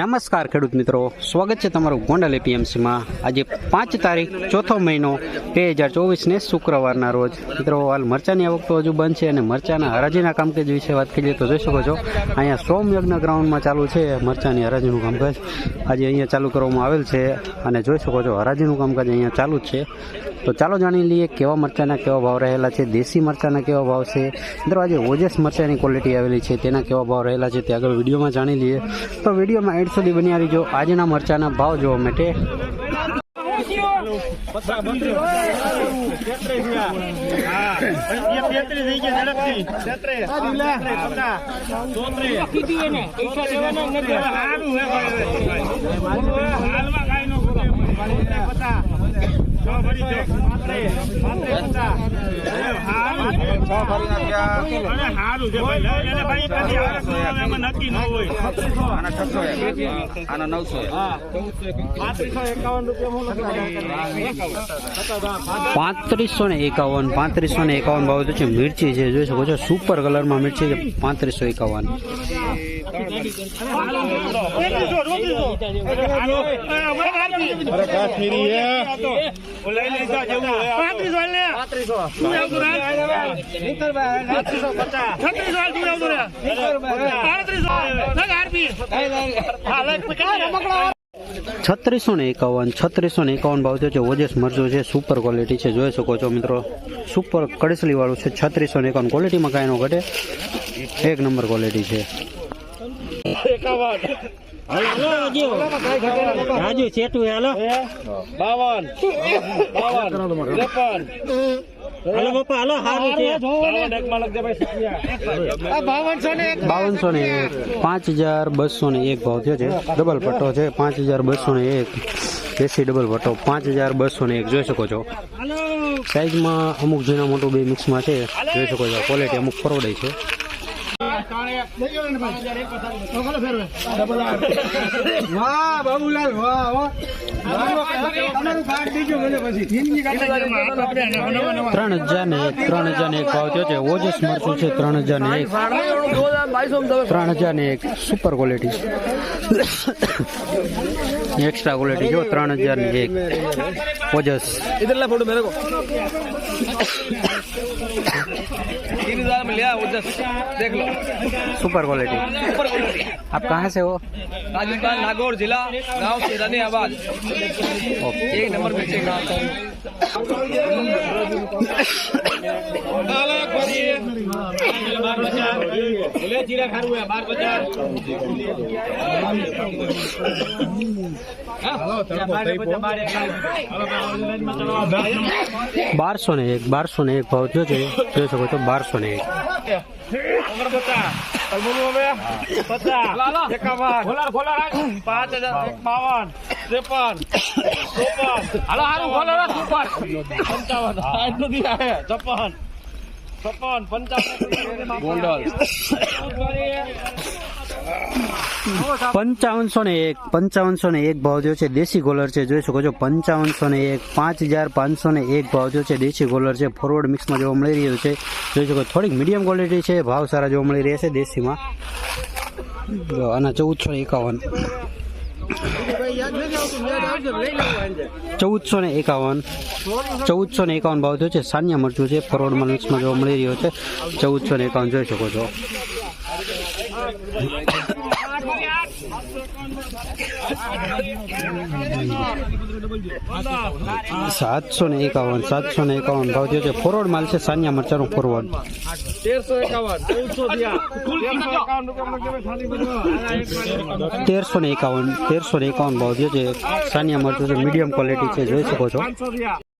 નમસ્કાર ખેડૂત મિત્રો. સ્વાગત છે તમારું ગોંડલ એપીએમસીમાં. આજે પાંચ તારીખ, ચોથો મહિનો બે હજાર ચોવીસને શુક્રવારના રોજ. મિત્રો, હાલ મરચાની આવક તો હજુ બંધ છે અને મરચાના હરાજીના કામકાજ વિશે વાત કરીએ તો જોઈ શકો છો, અહીંયા સોમયજ્ઞ ગ્રાઉન્ડમાં ચાલુ છે મરચાની હરાજીનું કામકાજ. આજે અહીંયા ચાલુ કરવામાં આવેલ છે અને જોઈ શકો છો, હરાજીનું કામકાજ અહીંયા ચાલુ જ છે. તો ચાલો જાણી લઈએ કેવા મરચાના કેવા ભાવ રહેલા છે, દેશી મરચાના કેવા ભાવ છે. મિત્રો, આજે ઓજસ મરચાની ક્વોલિટી આવેલી છે, તેના કેવા ભાવ રહેલા છે તે આગળ વિડીયોમાં જાણી લઈએ. તો વિડીયોમાં એડ સુધી બની આવી જો આજના મરચાના ભાવ જોવા માટે. નક્કી Ja, આનો નવસો પાંત્રીસો ને એકાવન પાંત્રીસો ને એકાવન ભાવ છે મિર્ચી છે. જોઈ શકો છો સુપર કલરમાં મિર્ચી છે. પાંત્રીસો એકાવન. પાંત્રીસ. છત્રીસ ને એકાવન છત્રીસો ને એકાવન ભાવ છે. ઓજેસ મરજો છે સુપર ક્વોલિટી છે. જોઈ શકો છો મિત્રો સુપર કડસલી વાળું છે. છત્રીસો ને એકાવન ક્વોલિટીમાં કાંઈ નો ઘટે. એક નંબર ક્વોલિટી છે. રાજુ ચેટું હેલો. બાવન. બાવન. ત્રેપન. હાલો બાપા હાલો હારું છે. બાવનસો ને બાવનસો ને એક પાંચ હજાર બસો ને એક ભાવ થયો છે. ડબલ પટ્ટો છે. પાંચ હજાર બસો ને એક. એસી ડબલ પટ્ટો. પાંચ હજાર બસો ને એક. જોઈ શકો છો. સાઈઝમાં અમુક ઝીણા મોટું બે મિક્સમાં છે. જોઈ શકો છો. ક્વોલિટી અમુક પરવડાય છે. વાહ બાબુલાલ વાહ. વાહ ત્રણ હજાર ને એક ત્રણ હજાર ને એક ભાવ થયો છે ઓજસ મરચું છે ત્રણ હજાર ને એક ત્રણ હજાર ને એક સુપર ક્વોલિટી એક્સ્ટ્રા ક્વોલિટી જો ત્રણ હજાર ને એક ઓજસ इधर ला फोटो मेरे को तीन हजार में लिया वो दस देख लो सुपर क्वालिटी आप कहाँ से हो राजस्थान नागौर जिला गांव सेरानी आबाद एक नंबर पीछे गाँव જીરા ખારું હે બાર બજાર બારસો ને એક બારસો ને એક ભાવ થયો છે જોઈ શકો છો બારસો ને એક પાંચ હજાર બાવન ત્રેપન ચોપન હાલો હારું બોલો સુપર પંચાવન સાઠ નથી આવે છપ્પન છપ્પન પંચાવન પંચાવનસો ને એક પંચાવનસો ને એક ભાવ જો છે દેશી ગોલર છે જોઈ શકો છો. પંચાવનસો ને એક પાંચ હજાર પાંચસો ને એક ભાવ જો છે દેશી ગોલર છે. ફોરવર્ડ મિક્સમાં જોવા મળી રહ્યો છે. જોઈ શકો થોડીક મીડિયમ ક્વોલિટી છે. ભાવ સારા જોવા મળી રહ્યા છે દેશીમાં. અને ચૌદસો એકાવન. ચૌદસો ને એકાવન. ચૌદસો ને એકાવન ભાવ થયો છે. સાનિયા મરચું છે. ફરોડ મિક્સમાં જોવા મળી રહ્યો છે. ચૌદસો ને એકાવન જોઈ શકો છો. સાતસો ને એકાવન સાતસો ને એકાવન ભાવ જે છે. ફોરવર્ડ માલ છે સાનિયા મરચાનું ફોરવર્ડ. તેરસો એકાવન. તેરસો ને એકાવન તેરસો ને એકાવન ભાવ જે છે. સાનિયા મરચું છે મીડિયમ ક્વોલિટી છે જોઈ શકો છો.